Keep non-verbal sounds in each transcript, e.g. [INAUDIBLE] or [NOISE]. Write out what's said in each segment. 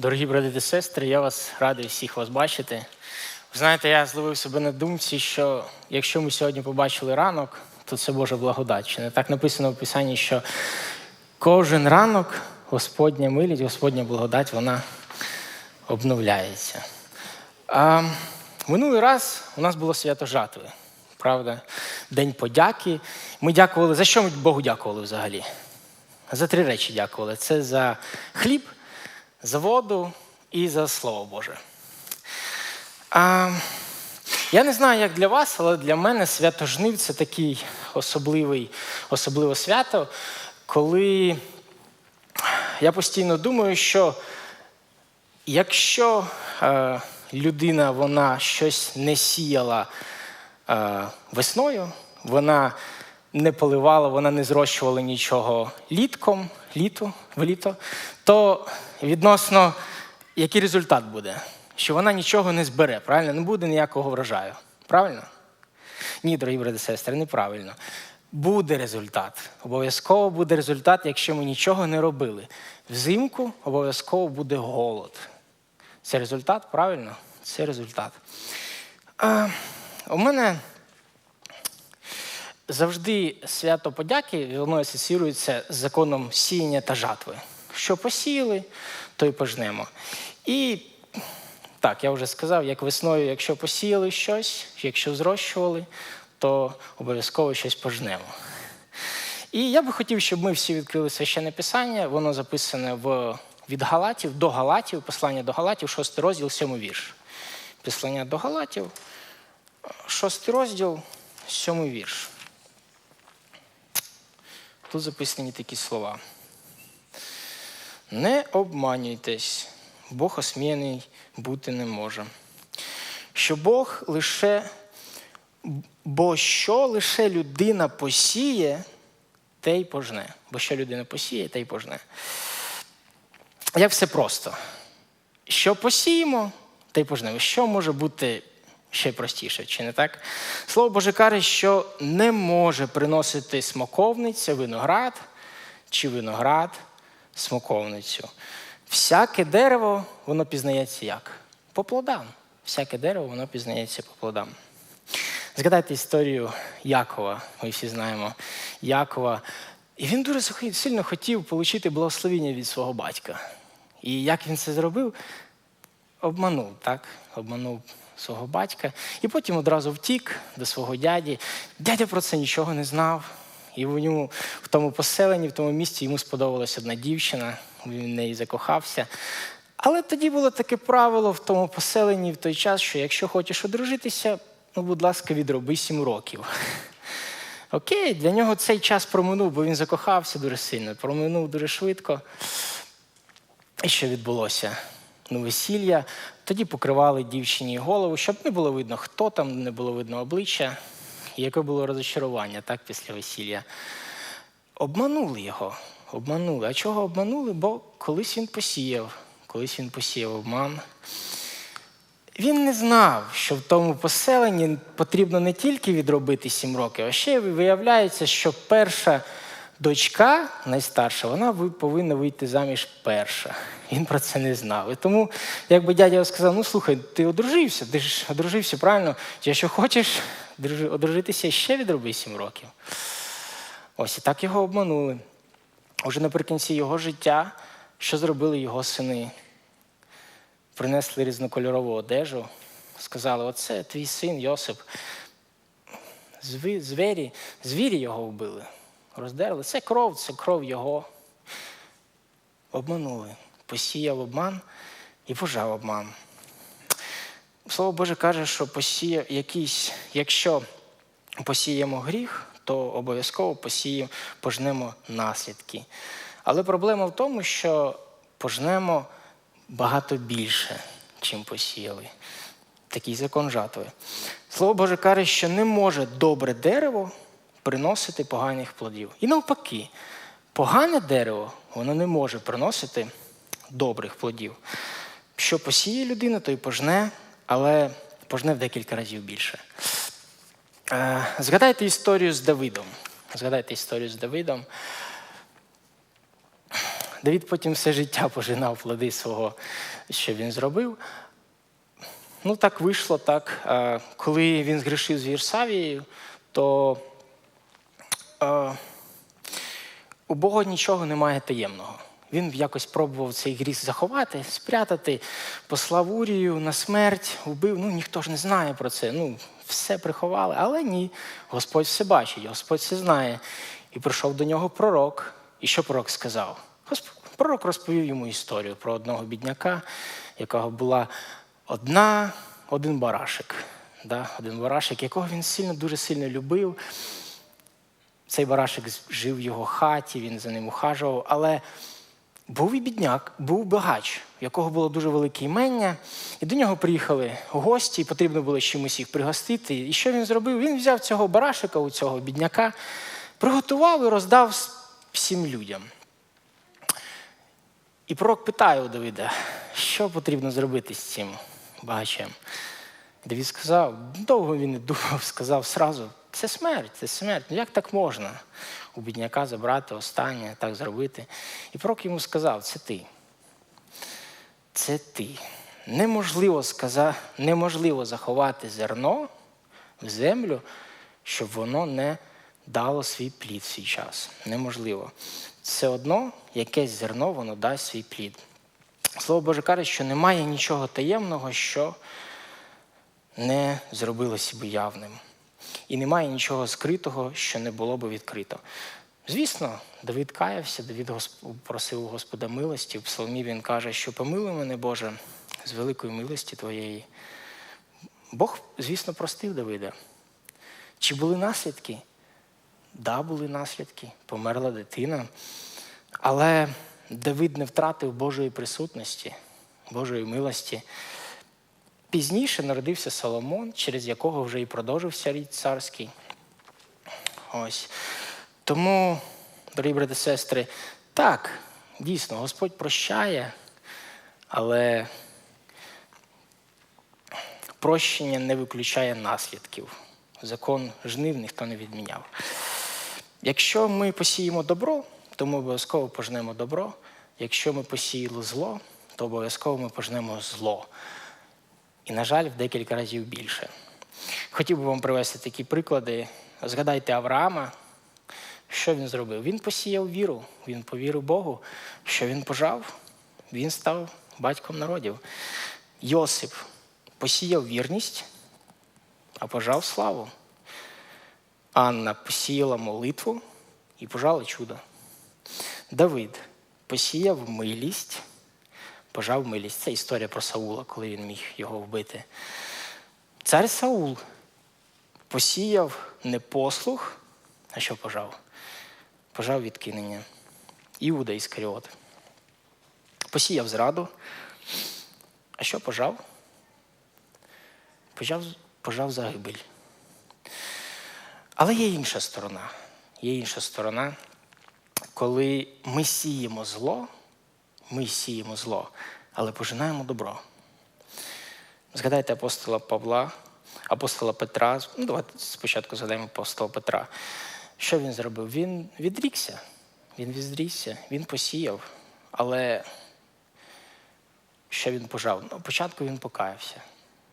Дорогі брати та сестри, я вас радий всіх вас бачити. Ви знаєте, я зловив себе на думці, що якщо ми сьогодні побачили ранок, то це Божа благодать. Чи не так написано в Писанні, що кожен ранок Господня милість, Господня благодать, вона обновляється. А минулий раз у нас було свято жатви, правда? День подяки. Ми дякували. За що ми Богу дякували взагалі? За три речі дякували: це за хліб, за воду і за Слово Боже. А, я не знаю, як для вас, але для мене свято жнив це такий особливий, особливе свято, коли я постійно думаю, що якщо е, людина вона щось не сіяла е, весною, вона не поливала, вона не зрощувала нічого літком, літу, в літо, то відносно який результат буде? Що вона нічого не збере, правильно? Не буде ніякого врожаю. Правильно? Ні, дорогі брати сестри, неправильно. Буде результат. Обов'язково буде результат, якщо ми нічого не робили. Взимку обов'язково буде голод. Це результат, правильно? Це результат. А, у мене завжди свято подяки воно асоціюється з законом сіяння та жатви. Що посіяли, то й пожнемо. І так, я вже сказав, як весною, якщо посіяли щось, якщо зрощували, то обов'язково щось пожнемо. І я би хотів, щоб ми всі відкрили священне писання. Воно записане в, від Галатів до Галатів, послання до Галатів, шостий розділ, сьомий вірш. Послання до Галатів, шостий розділ, сьомий вірш. Тут записані такі слова. Не обманюйтесь, Бог осміяний бути не може. Що Бог лише, бо що лише людина посіє, те й пожне. Бо що людина посіє, те й пожне. Як все просто. Що посіємо, те й пожнемо. Що може бути ще простіше, чи не так? Слово Боже каже, що не може приносити смоковниця, виноград чи виноград смоковницю. Всяке дерево, воно пізнається як? По плодам. Всяке дерево, воно пізнається по плодам. Згадайте історію Якова, ми всі знаємо Якова. І він дуже сильно хотів отримати благословення від свого батька. І як він це зробив? Обманув, так? Обманув свого батька. І потім одразу втік до свого дяді. Дядя про це нічого не знав. І в ньому в тому поселенні, в тому місці йому сподобалася одна дівчина, він в неї закохався. Але тоді було таке правило в тому поселенні в той час, що якщо хочеш одружитися, ну, будь ласка, відроби сім років. [LAUGHS] Окей, для нього цей час проминув, бо він закохався дуже сильно, проминув дуже швидко. І що відбулося? Ну, весілля. Тоді покривали дівчині голову, щоб не було видно, хто там, не було видно обличчя, яке було розочарування так, після весілля. Обманули його, обманули. А чого обманули? Бо колись він посіяв, колись він посіяв обман. Він не знав, що в тому поселенні потрібно не тільки відробити сім років, а ще виявляється, що перша дочка, найстарша, вона повинна вийти заміж перша. Він про це не знав. І тому, якби дядя сказав, ну слухай, ти одружився, ти ж одружився, правильно? Якщо хочеш одружитися, ще відроби сім років. Ось і так його обманули. Уже наприкінці його життя, що зробили його сини? Принесли різнокольорову одежу, сказали: оце твій син Йосип. Звірі, звірі його вбили, роздерли. Це кров, це кров його. Обманули. Посіяв обман і пожав обман. Слово Боже каже, що посіяв якийсь, якщо посіємо гріх, то обов'язково посіємо, пожнемо наслідки. Але проблема в тому, що пожнемо багато більше, чим посіяли. Такий закон жатви. Слово Боже каже, що не може добре дерево приносити поганих плодів. І навпаки, погане дерево воно не може приносити добрих плодів. Що посіє людина, то й пожне, але пожне в декілька разів більше. Згадайте історію з Давидом. Згадайте історію з Давидом. Давід потім все життя пожинав плоди свого, що він зробив. Ну, так вийшло так. Е, Коли він згрішив з Вірсавією, то е, у Бога нічого немає таємного. Він якось пробував цей гріх заховати, спрятати, послав Урію на смерть, убив. Ну, ніхто ж не знає про це. Ну, все приховали, але ні. Господь все бачить, Господь все знає. І прийшов до нього пророк. І що пророк сказав? Пророк розповів йому історію про одного бідняка, якого була одна, один барашек. Да? Один барашек, якого він сильно, дуже сильно любив. Цей барашек жив в його хаті, він за ним ухажував, але був і бідняк, був багач, у якого було дуже велике імення, і до нього приїхали гості, і потрібно було чимось їх пригостити. І що він зробив? Він взяв цього барашика, у цього бідняка, приготував і роздав всім людям. І пророк питає у Давида, що потрібно зробити з цим багачем. Давид сказав, довго він не думав, сказав сразу, це смерть, це смерть. Ну як так можна у бідняка забрати останнє, так зробити? І пророк йому сказав, це ти. Це ти. Неможливо, сказа, неможливо заховати зерно в землю, щоб воно не дало свій плід в свій час. Неможливо. Все одно якесь зерно воно дасть свій плід. Слово Боже каже, що немає нічого таємного, що не зробилося б явним. І немає нічого скритого, що не було б відкрито. Звісно, Давид каявся, Давид просив у Господа милості. В псалмі він каже, що помилуй мене, Боже, з великої милості Твоєї. Бог, звісно, простив Давида. Чи були наслідки? Да, були наслідки. Померла дитина. Але Давид не втратив Божої присутності, Божої милості. Пізніше народився Соломон, через якого вже і продовжився рід царський. Ось. Тому, дорогі брати і сестри, так, дійсно, Господь прощає, але прощення не виключає наслідків. Закон жнив ніхто не відміняв. Якщо ми посіємо добро, то ми обов'язково пожнемо добро. Якщо ми посіяли зло, то обов'язково ми пожнемо зло. І, на жаль, в декілька разів більше. Хотів би вам привести такі приклади. Згадайте Авраама, що він зробив? Він посіяв віру, він повірив Богу, що він пожав, він став батьком народів. Йосип посіяв вірність, а пожав славу. Анна посіяла молитву і пожала чудо. Давид посіяв милість, пожав милість. Це історія про Саула, коли він міг його вбити. Цар Саул посіяв непослух, а що пожав? Пожав відкинення. Іуда Іскаріот. Посіяв зраду. А що пожав? Пожав, пожав загибель. Але є інша сторона. Є інша сторона, коли ми сіємо зло, ми сіємо зло, але пожинаємо добро. Згадайте апостола Павла, апостола Петра. Ну, давайте спочатку згадаємо апостола Петра. Що він зробив? Він відрікся, він відрікся, він посіяв, але що він пожав? Ну, спочатку він покаявся,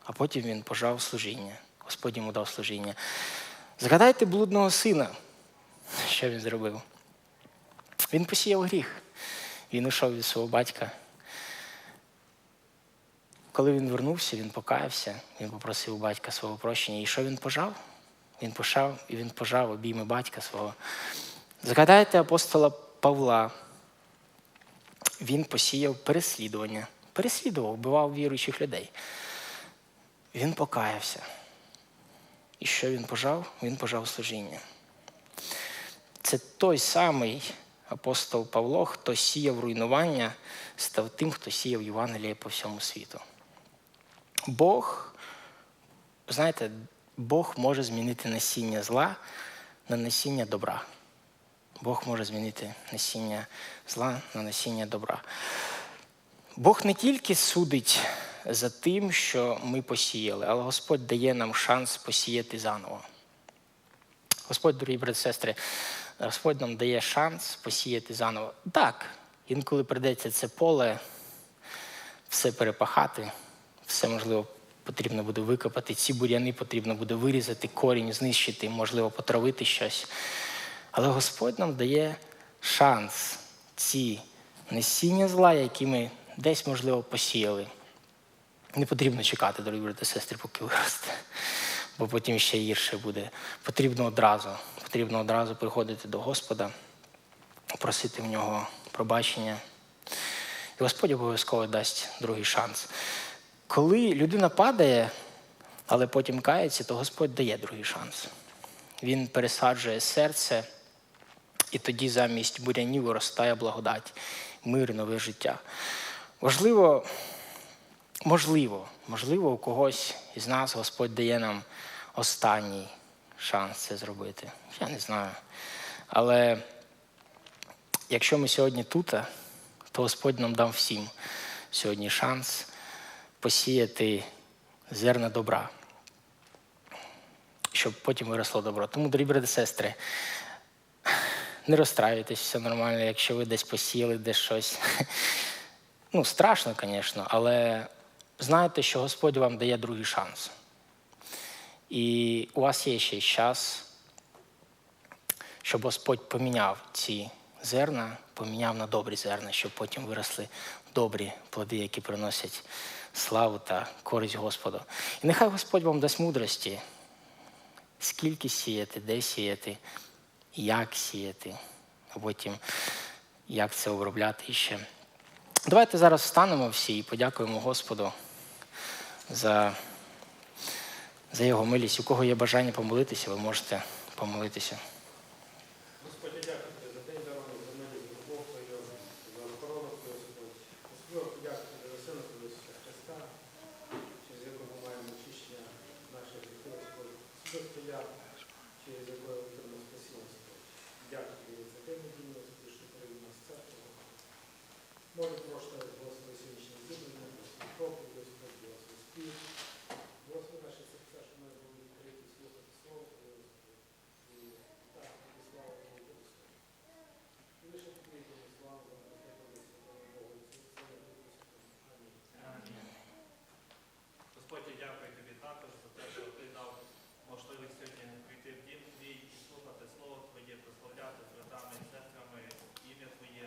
а потім він пожав служіння. Господь йому дав служіння. Згадайте блудного сина, що він зробив. Він посіяв гріх. Він ушов від свого батька. Коли він вернувся, він покаявся, він попросив у батька свого прощення. І що він пожав? Він пожав і він пожав обійми батька свого. Згадайте апостола Павла. Він посіяв переслідування, переслідував, вбивав віруючих людей. Він покаявся. І що він пожав? Він пожав служіння. Це той самий апостол Павло, хто сіяв руйнування, став тим, хто сіяв Євангеліє по всьому світу. Бог, знаєте, Бог може змінити насіння зла на насіння добра. Бог може змінити насіння зла на насіння добра. Бог не тільки судить за тим, що ми посіяли, але Господь дає нам шанс посіяти заново. Господь, дорогі брати і сестри, Господь нам дає шанс посіяти заново. Так, інколи прийдеться це поле все перепахати, все можливо потрібно буде викопати, ці бур'яни потрібно буде вирізати, корінь, знищити, можливо, потравити щось. Але Господь нам дає шанс ці насіння зла, які ми десь, можливо, посіяли. Не потрібно чекати, дорогі брати сестри, поки виросте, бо потім ще гірше буде. Потрібно одразу, потрібно одразу приходити до Господа, просити в нього пробачення. І Господь обов'язково дасть другий шанс. Коли людина падає, але потім кається, то Господь дає другий шанс. Він пересаджує серце, і тоді замість бурянів виростає благодать, мир, нове життя. Важливо, можливо, можливо, у когось із нас Господь дає нам останній шанс це зробити. Я не знаю. Але якщо ми сьогодні тут, то Господь нам дав всім сьогодні шанс посіяти зерна добра, щоб потім виросло добро. Тому, дорогі брати сестри, не розстраюйтесь, все нормально, якщо ви десь посіяли, десь щось. Ну, страшно, звісно, але знайте, що Господь вам дає другий шанс. І у вас є ще час, щоб Господь поміняв ці зерна, поміняв на добрі зерна, щоб потім виросли добрі плоди, які приносять славу та користь Господу. І нехай Господь вам дасть мудрості, скільки сіяти, де сіяти, як сіяти, а потім як це обробляти іще. Давайте зараз встанемо всі і подякуємо Господу за, за його милість. У кого є бажання помолитися, ви можете помолитися. Господи, дякую тобі за день дарований, за милість, за любов Твою, за охорону Твою, Господь. Господь, дякую тобі за Сина Твого Ісуса Христа, через якого ми маємо очищення наших гріхів, Господь. Господи, я, через якого отримав спасіння, Господь. Дякую тобі за день неділю, Господи, що перевів нас в церкву. Молю прошу, Господи, сьогоднішнє зібрання, Господи, проповідь, Господи, Господи, спів. Господи, наші серця, що ми були відкриті слухати Слово Твоє, Господи. І так, тобі слава Твою, Господи. І лише тобі буде слава за Тебе, Святого Бога, Ісуса, Сина, Духа Святого. Амінь. Господь, я дякую тобі також за те, що ти дав можливість сьогодні прийти в дім твій і слухати Слово Твоє, прославляти з братами і сестрами ім'я Твоє.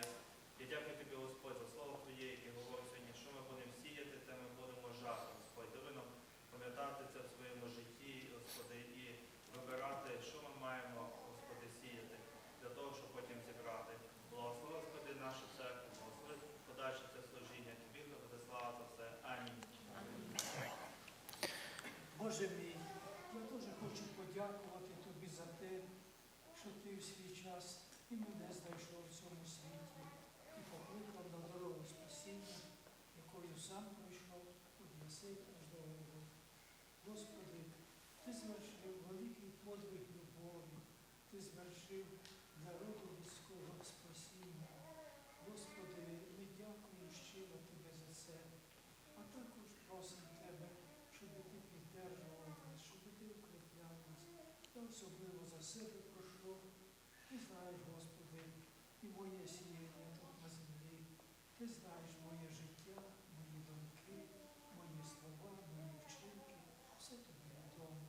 Я дякую тобі, Господь, за слово Твоє, яке говорить сьогодні, що ми будемо сіяти, те ми будемо жати, Господь. Дави нам пам'ятати це в своєму житті, Господи, і вибирати, що ми маємо, Господи, сіяти, для того, щоб потім зібрати. Благослови, Господи, нашу церкву, благослови подальше це служіння. Тобі буде слава за все. Амінь. Боже мій, я дуже хочу подякувати тобі за те, що ти в свій час і мене знайшов в цьому світі і покликав на дорогу спасіння, якою сам пройшов від Єсей аж до Голгофи. Господи, ти звершив великий подвиг любові, ти звершив для роду людського спасіння. Господи, ми дякуємо щиро Тобі за це, а також просимо Тебе, щоб ти піддержував нас, щоб ти укріпляв нас. Я особливо за себе прошу. Ти знаєш, Господи, і моє сіяння тут на землі. Ти знаєш моє життя, мої думки, мої слова, мої вчинки. Все тобі відомо.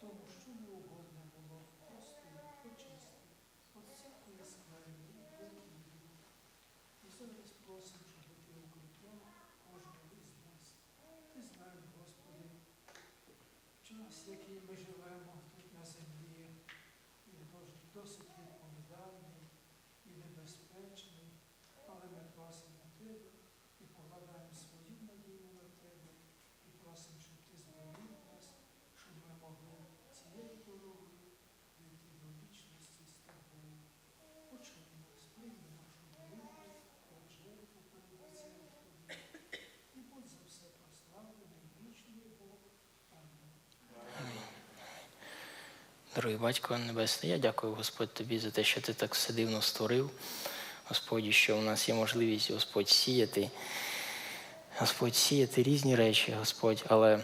Тому що не угодно було, прости, очисти, от всякої скверни, викиду. І зараз просимо, щоб ти укріпляв кожного із нас. Ти знаєш, Господи, час, який ми живемо тут на землі, він дос- досить відповідальний і небезпечний, але ми просимо Тебе і покладаємо свою надію на Тебе і просимо, щоб Ти зберіг нас, щоб ми могли цією дорогою дійти до вічності з Тобою. Почуй нас, прийми нашу молитву, як жертву перед лицем Твоїм. І будь за все прославлений, вічний Бог. Амінь. Дорогий батько Небесний, я дякую, Господь, тобі за те, що ти так все дивно створив. Господь, що у нас є можливість, Господь, сіяти. Господь, сіяти різні речі, Господь, але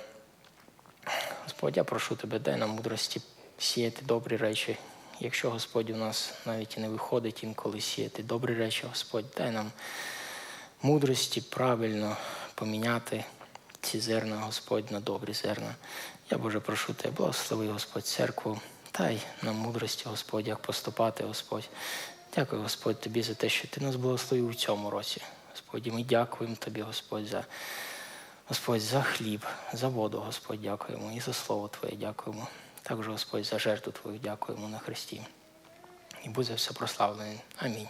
Господь, я прошу тебе, дай нам мудрості сіяти добрі речі якщо Господь у нас навіть і не виходить інколи сіяти добрі речі, Господь, дай нам мудрості правильно поміняти ці зерна, Господь, на добрі зерна. Я Боже прошу тебе, благослови, Господь, церкву. Дай нам мудрості, Господь, як поступати, Господь. Дякую, Господь, тобі за те, що ти нас благословив у цьому році. Господь, і ми дякуємо тобі, Господь, за Господь, за хліб, за воду, Господь, дякуємо. І за слово Твоє дякуємо. Також, Господь, за жертву Твою дякуємо на Христі. І будь за все прославлений. Амінь.